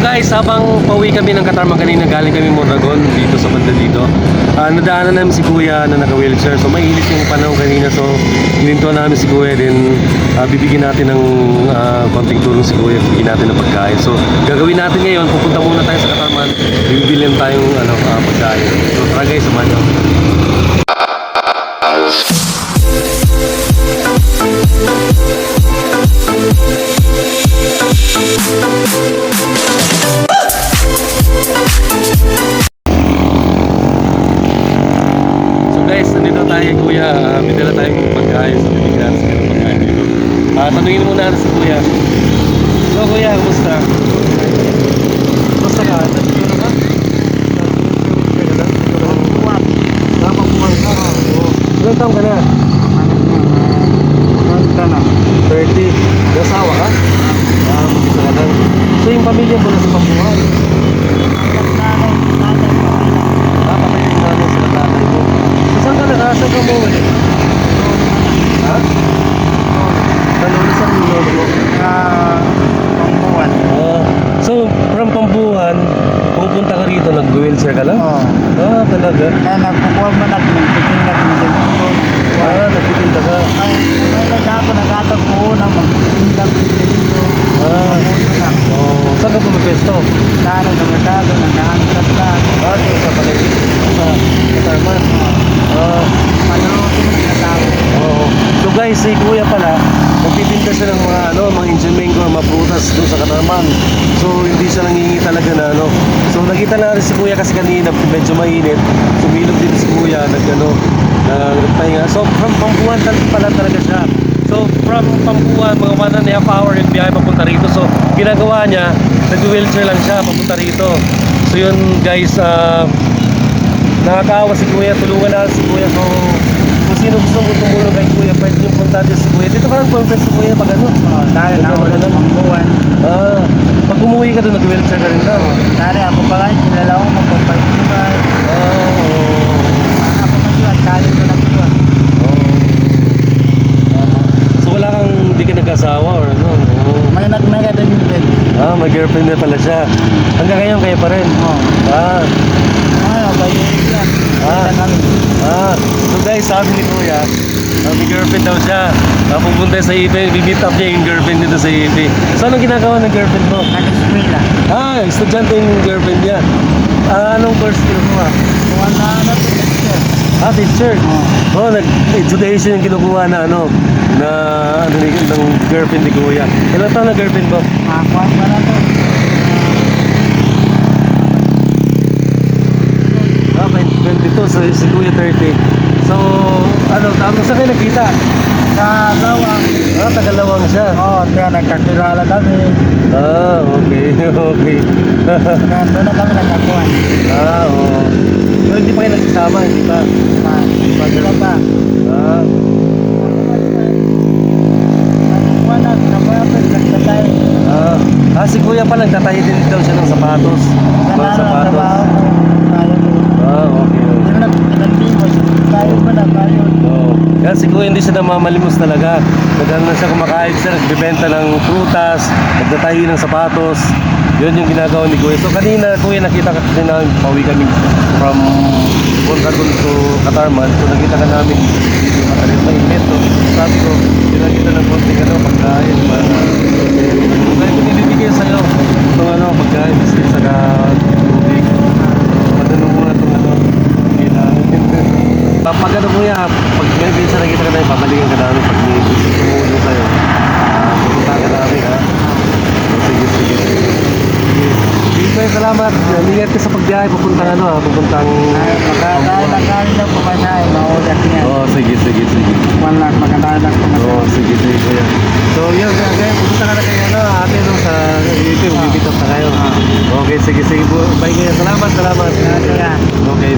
guys, habang pauwi kami ng Katarman kanina, galing kami Mondragon dito sa banda dito. Ah, nadaanan namin si Kuya na naka-wheelchair. So mainit yung panahon kanina. So hininto namin si Kuya din. ah, bibigyan natin ng ah, konting tulong si Kuya. Bibigyan natin ng pagkain. So gagawin natin ngayon, pupunta muna tayo sa Katarman. Bibilihan tayong ano, ah, pagkain. So tara guys, samahan nyo. Kuya. Uh, may dala tayong pagkain. So bibigyan natin sa kanyang pagkain dito. Ah, tanungin muna natin si kuya. So kuya, kumusta? Kumusta ka? Nandito? Nakapagpuwan ka? Ilang taong ka na? 30. Nasawa ka? Ah, lang. So yung pamilya mo nasa pambuhan? Ah, patay yung nanay sila tatay mo. So saan ka naka? Saan ka mo ulit? Ha? Sa lolo sa lolo mo? Ah, so from Pambuhan, pupunta ka rito, nag-wheelchair ka lang? Ah, talaga? Ah, nagtitinda ka. Ah, oh, saan ka pumapesto? Ah, dito sa palay. Sa Katarman. Ah, Oo. So guys, si Kuya pala, nagtitinda siya ng mga ano, mga engine mga prutas doon sa Katarman. So hindi siya nangingi talaga na ano. So nakita na rin si Kuya kasi kanina medyo mainit. Sumilog din si Kuya, nag ano, nagpahinga. So from Pambuan tal- pala talaga siya. So from Pambuan, mga one and a half hour yung biyahe papunta rito. So ginagawa niya, nag-wheelchair lang siya papunta rito. So yun guys, ah nakakaawa si Kuya, tulungan na si Kuya. So, sino gusto mo tumulong kay Kuya, pwede yung punta din si Kuya. Dito lang pumunta si Kuya pag ano. Ah, pag umuwi ka doon, nag-wheelchair ka rin daw. Ah, oo. Oo. Tama. So, wala kang, hindi ka nag-asawa or ano? Oo. Ah, may girlfriend na pala siya. Hanggang ngayon, kaya pa rin. Ah, Ah, so guys, sabi ni Kuya, uh, may girlfriend daw siya. Uh, pupunta sa Ipe, bibit up niya yung girlfriend dito sa Ipe. So anong ginagawa ng girlfriend mo? Ah, estudyante yung girlfriend niya. Ah, anong course kinukuha? Ah, teacher. Oh, nag-education yung kinukuha na ano, na ano ni ng girlfriend ni Kuya. Ilang taon na girlfriend mo? Ah, may 22, so si Kuya 30. So, ano, tapos sa kayo nakita? Sa lawang, Ah, tagalawang siya. oh, kaya nagkakilala kami. Ah, okay, okay. Doon na kami nagkakuhan. ah, oo. So, hindi pa kayo nagsasama, hindi pa? Pa, pa sila pa. Ah, na, nagkakuhan, nagkatay. ah. Ah, si Kuya pa nagtatahi din daw siya ng sapatos. Mga Ganaan ang sapatos. trabaho. Tayo doon. Ah, okay, okay. Hindi mo nagpinaglimos. Tayo pa na, tayo. Oo. Kaya si Kuya hindi siya namamalimos talaga. Nagano na siya kumakain siya, nagbibenta ng prutas, nagtatahi ng sapatos. Yun yung ginagawa ni Kuya. So kanina, Kuya, nakita ka kasi namin, pauwi kami from Mondragon to Katarman. So nakita ka namin, dito matalit mainit. So sabi ko, pinakita ng konting ano, pagkain. Para, kaya kung ibibigay sa'yo, itong ano, pagkain, kasi saka tubig. So, madano muna itong ano, kailangan. Pag ano kuya, may minsan nakita ka namin, babalikan ka namin pag may gusto tumulong sa'yo. Ah, pupunta ka namin ha. Sige, sige. Sige, sige salamat. Ingat ka sa pagbiyahe, pupuntang ano ha, pupuntang... Ay, makadaan na pumasay. Maulat niya. Oo, oh, sige, sige, sige. Wala, makadaan ng pumasay. Oo, oh, sige, sige kuya. So, yun, kaya pupunta ka na kayo ano, ate, no, sa YouTube, bibitap na kayo. Okay, sige, sige. Bye kuya, salamat, salamat. Okay.